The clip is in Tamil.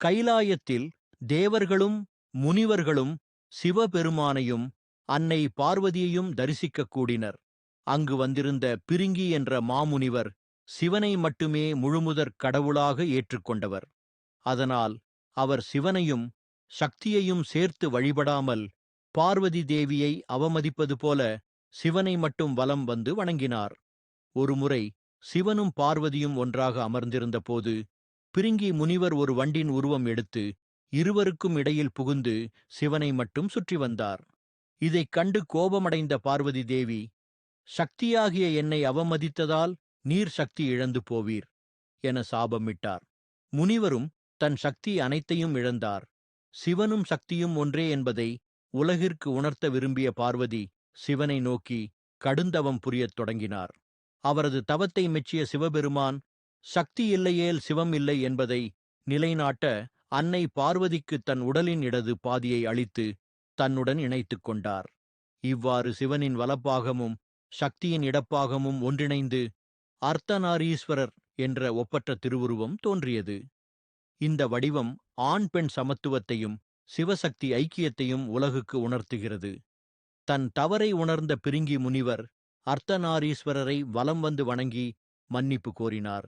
கைலாயத்தில் தேவர்களும் முனிவர்களும் சிவபெருமானையும் அன்னை பார்வதியையும் தரிசிக்கக் கூடினர். அங்கு வந்திருந்த பிரிங்கி என்ற மாமுனிவர் சிவனை மட்டுமே முழுமுதற் கடவுளாக ஏற்றுக்கொண்டவர் அதனால் அவர் சிவனையும் சக்தியையும் சேர்த்து வழிபடாமல் பார்வதி தேவியை அவமதிப்பது போல சிவனை மட்டும் வலம் வந்து வணங்கினார். ஒருமுறை சிவனும் பார்வதியும் ஒன்றாக அமர்ந்திருந்த போது பிரிங்கி முனிவர் ஒரு வண்டின் உருவம் எடுத்து இருவருக்கும் இடையில் புகுந்து சிவனை மட்டும் சுற்றி வந்தார். இதைக் கண்டு கோபமடைந்த பார்வதி தேவி சக்தியாகிய என்னை அவமதித்ததால் நீர் சக்தி இழந்து போவீர் என சாபமிட்டார். முனிவரும் தன் சக்தி அனைத்தையும் இழந்தார். சிவனும் சக்தியும் ஒன்றே என்பதை உலகிற்கு உணர்த்த விரும்பிய பார்வதி சிவனை நோக்கி கடுந்தவம் புரியத் தொடங்கினார். அவரது தவத்தை மெச்சிய சிவபெருமான் சக்தி இல்லையேல் சிவம் இல்லை என்பதை நிலைநாட்ட அன்னை பார்வதிக்கு தன் உடலின் இடது பாதியை அளித்து தன்னுடன் இணைத்துக் கொண்டார். இவ்வாறு சிவனின் வலப்பாகமும் சக்தியின் இடப்பாகமும் ஒன்றிணைந்து அர்த்தநாரீஸ்வரர் என்ற ஒப்பற்ற திருவுருவம் தோன்றியது. இந்த வடிவம் ஆண் பெண் சமத்துவத்தையும் சிவசக்தி ஐக்கியத்தையும் உலகுக்கு உணர்த்துகிறது. தன் தவறை உணர்ந்த பிரிங்கி முனிவர் அர்த்தநாரீஸ்வரரை வலம் வந்து வணங்கி மன்னிப்பு கோரினார்.